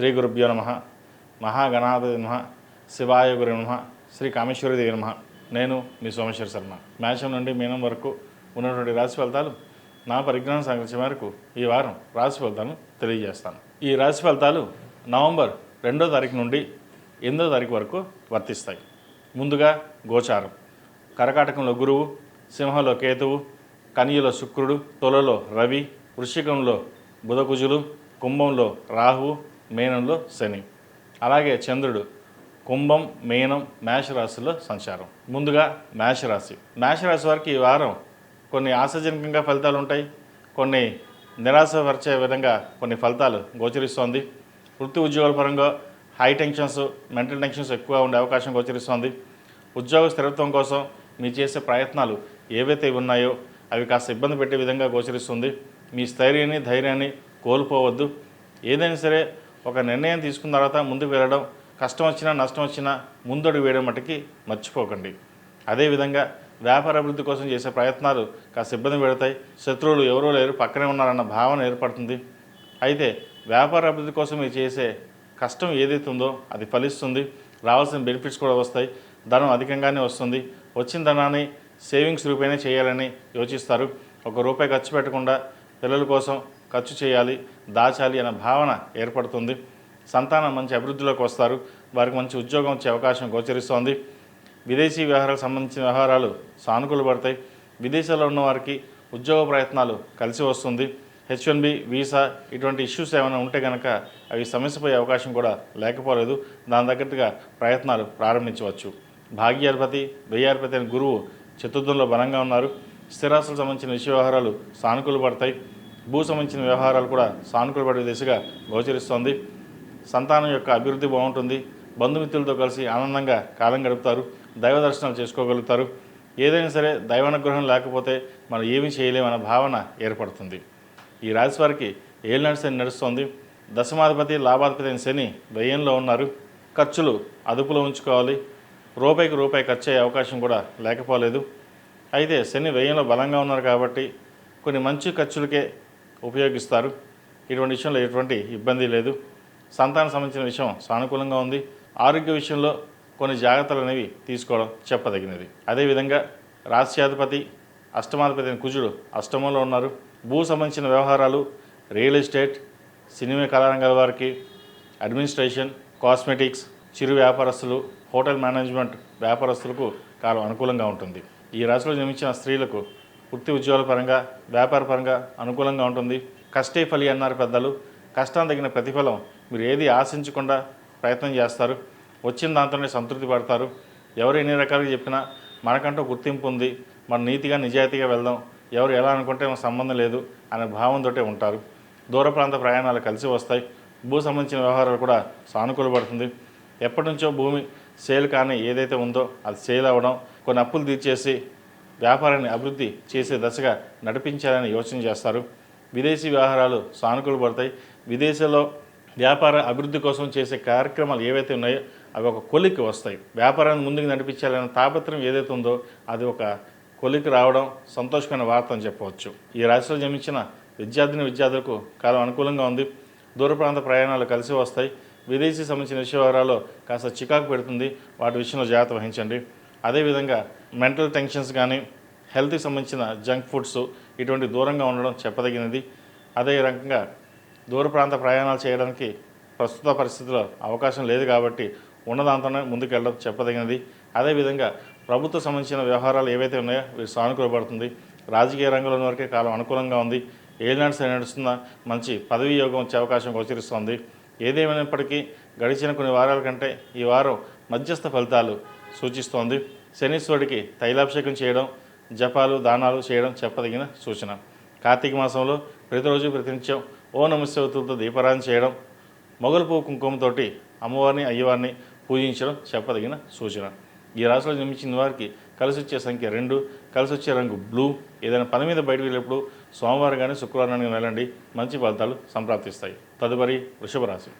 శ్రీ గురుభ్యో నమ. మహాగణాధి నమ. శివాయ గురు నమ. శ్రీ కామేశ్వరి దేవి నమ. నేను మీ సోమేశ్వర శర్మ. మేషం నుండి మీనం వరకు ఉన్నటువంటి రాశి ఫలితాలు నా పరిజ్ఞానం సంగతి మేరకు ఈ వారం రాశి ఫలితాలను తెలియజేస్తాను. ఈ రాశి ఫలితాలు నవంబర్ రెండో తారీఖు నుండి ఎనిమిదో తారీఖు వరకు వర్తిస్తాయి. ముందుగా గోచారం. కరకాటకంలో గురువు సింహంలో కేతువు కనియలో శుక్రుడు తొలలో రవి వృశ్చికంలో బుధకుజులు కుంభంలో రాహువు మేనంలో శని. అలాగే చంద్రుడు. కుంభం మేనం మేషరాశిలో సంచారం. ముందుగా మేషరాశి. మేషరాశి వారికి ఈ వారం కొన్ని ఆశాజనకంగా ఫలితాలు ఉంటాయి. కొన్ని నిరాశపరిచే విధంగా కొన్ని ఫలితాలు గోచరిస్తోంది. వృత్తి ఉద్యోగాల పరంగా హై టెన్షన్స్ మెంటల్ టెన్షన్స్ ఎక్కువ ఉండే అవకాశం గోచరిస్తోంది. ఉద్యోగ స్థిరత్వం కోసం మీరు చేసే ప్రయత్నాలు ఏవైతే ఉన్నాయో అవి కాస్త ఇబ్బంది పెట్టే విధంగా గోచరిస్తుంది. మీ స్థైర్యాన్ని ధైర్యాన్ని కోల్పోవద్దు. ఏదైనా సరే ఒక నిర్ణయం తీసుకున్న తర్వాత ముందుకు వెళ్ళడం కష్టం వచ్చినా నష్టం వచ్చినా ముందడుగు వేయడం మటుకి మర్చిపోకండి. అదేవిధంగా వ్యాపార అభివృద్ధి కోసం చేసే ప్రయత్నాలు కాస్త ఇబ్బంది పెడతాయి. శత్రువులు ఎవరో లేరు పక్కనే ఉన్నారన్న భావన ఏర్పడుతుంది. అయితే వ్యాపార అభివృద్ధి కోసం మీరు చేసే కష్టం ఏదైతే ఉందో అది ఫలిస్తుంది. రావాల్సిన బెనిఫిట్స్ కూడా వస్తాయి. ధనం అధికంగానే వస్తుంది. వచ్చిన ధనాన్ని సేవింగ్స్ రూపేనే చేయాలని యోచిస్తారు. ఒక రూపాయి ఖర్చు పెట్టకుండా పిల్లల కోసం ఖర్చు చేయాలి దాచాలి అనే భావన ఏర్పడుతుంది. సంతానం మంచి అభివృద్ధిలోకి వస్తారు. వారికి మంచి ఉద్యోగం వచ్చే అవకాశం గోచరిస్తోంది. విదేశీ వ్యవహారాలకు సంబంధించిన వ్యవహారాలు సానుకూల పడతాయి. విదేశాల్లో ఉన్న వారికి ఉద్యోగ ప్రయత్నాలు కలిసి వస్తుంది. హెచ్ వన్ బి వీసా ఇటువంటి ఇష్యూస్ ఏమైనా ఉంటే కనుక అవి సమస్యపోయే అవకాశం కూడా లేకపోలేదు. దాని తగ్గట్టుగా ప్రయత్నాలు ప్రారంభించవచ్చు. భాగ్యాధిపతి వ్యయాధిపతి అయిన గురువు చతుర్థంలో బలంగా ఉన్నారు. స్థిరాస్తులకు సంబంధించిన విషయ వ్యవహారాలు సానుకూలపడతాయి భూ సంబంధించిన వ్యవహారాలు కూడా సానుకూల పడే దిశగా గోచరిస్తోంది. సంతానం యొక్క అభివృద్ధి బాగుంటుంది. బంధుమిత్రులతో కలిసి ఆనందంగా కాలం గడుపుతారు. దైవ దర్శనాలు చేసుకోగలుగుతారు. ఏదైనా సరే దైవానుగ్రహం లేకపోతే మనం ఏమీ చేయలేమన్న భావన ఏర్పడుతుంది. ఈ రాశి వారికి ఏలినాడు శని నడుస్తోంది. దశమాధిపతి లాభాధిపతి అయిన శని వ్యయంలో ఉన్నారు. ఖర్చులు అదుపులో ఉంచుకోవాలి. రూపాయికి రూపాయి ఖర్చు అయ్యే అవకాశం కూడా లేకపోలేదు. అయితే శని వ్యయంలో బలంగా ఉన్నారు కాబట్టి కొన్ని మంచి ఖర్చులకే ఉపయోగిస్తారు. ఇటువంటి విషయంలో ఎటువంటి ఇబ్బంది లేదు. సంతానం సంబంధించిన విషయం సానుకూలంగా ఉంది. ఆరోగ్య విషయంలో కొన్ని జాగ్రత్తలు అనేవి తీసుకోవడం చెప్పదగినది. అదేవిధంగా రాష్ట్రాధిపతి అష్టమాధిపతి అయిన కుజుడు అష్టమంలో ఉన్నారు. భూ సంబంధించిన వ్యవహారాలు రియల్ ఎస్టేట్ సినిమా కళారంగాల వారికి అడ్మినిస్ట్రేషన్ కాస్మెటిక్స్ చిరు వ్యాపారస్తులు హోటల్ మేనేజ్మెంట్ వ్యాపారస్తులకు కాలం అనుకూలంగా ఉంటుంది. ఈ రాశిలో జన్మించిన స్త్రీలకు వృత్తి ఉద్యోగాల పరంగా వ్యాపార పరంగా అనుకూలంగా ఉంటుంది. కష్టే ఫలి అన్నారు పెద్దలు. కష్టం తగిన ప్రతిఫలం మీరు ఏది ఆశించకుండా ప్రయత్నం చేస్తారు. వచ్చిన దాంతోనే సంతృప్తి పడతారు. ఎవరు ఎన్ని రకాలుగా చెప్పినా మనకంటూ గుర్తింపు ఉంది. మన నీతిగా నిజాయితీగా వెళ్దాం. ఎవరు ఎలా అనుకుంటే మనకు సంబంధం లేదు అనే భావంతోటే ఉంటారు. దూర ప్రాంత ప్రయాణాలు కలిసి వస్తాయి. భూ సంబంధించిన వ్యవహారాలు కూడా సానుకూలపడుతుంది ఎప్పటి నుంచో భూమి సేల్ కానీ ఏదైతే ఉందో అది సేల్ అవ్వడం కొన్ని అప్పులు తీర్చేసి వ్యాపారాన్ని అభివృద్ధి చేసే దశగా నడిపించాలని యోచన చేస్తారు. విదేశీ వ్యవహారాలు సానుకూలపడతాయి విదేశాల్లో వ్యాపార అభివృద్ధి కోసం చేసే కార్యక్రమాలు ఏవైతే ఉన్నాయో అవి ఒక కొలిక్కి వస్తాయి. వ్యాపారాన్ని ముందుకు నడిపించాలనే తాపత్రయం ఏదైతే ఉందో అది ఒక కొలికి రావడం సంతోషమైన వార్త అని చెప్పవచ్చు. ఈ రాశిలో జన్మించిన విద్యార్థిని విద్యార్థులకు కాలం అనుకూలంగా ఉంది. దూర ప్రాంత ప్రయాణాలు కలిసి వస్తాయి. విదేశీ సంబంధించిన విషయ వివరాలు కాస్త చికాకు పెడుతుంది. వాటి విషయంలో జాగ్రత్త వహించండి. అదేవిధంగా మెంటల్ టెన్షన్స్ కానీ హెల్త్కి సంబంధించిన జంక్ ఫుడ్స్ ఇటువంటి దూరంగా ఉండడం చెప్పదగినది. అదే రకంగా దూర ప్రాంత ప్రయాణాలు చేయడానికి ప్రస్తుత పరిస్థితుల్లో అవకాశం లేదు కాబట్టి ఉన్నదాంతోనే ముందుకెళ్ళడం చెప్పదగినది. అదేవిధంగా ప్రభుత్వ సంబంధించిన వ్యవహారాలు ఏవైతే ఉన్నాయో వీరు సానుకూలపడుతుంది. రాజకీయ రంగంలో ఉన్న వరకే కాలం అనుకూలంగా ఉంది. ఏలినాడు సరి నడుస్తున్న మంచి పదవీ యోగం వచ్చే అవకాశం గోచరిస్తోంది. ఏదేమైనప్పటికీ గడిచిన కొన్ని వారాల కంటే ఈ వారం మధ్యస్థ ఫలితాలు సూచిస్తోంది. శనీశ్వరుడికి తైలాభిషేకం చేయడం జపాలు దానాలు చేయడం చెప్పదగిన సూచన. కార్తీక మాసంలో ప్రతిరోజు ప్రతినిత్యం ఓ నమశివతులతో దీపారాధన చేయడం మొగలు పువ్వు కుంకుమతోటి అమ్మవారిని అయ్యవారిని పూజించడం చెప్పదగిన సూచన. ఈ రాశిలో జన్మించిన వారికి కలిసి వచ్చే సంఖ్య రెండు కలిసి వచ్చే రంగు బ్లూ. ఏదైనా పని మీద బయటకు వెళ్ళినప్పుడు సోమవారం కానీ శుక్రవారం కానీ వెళ్ళండి. మంచి ఫలితాలు సంప్రాప్తిస్తాయి. తదుపరి వృషభ రాశి.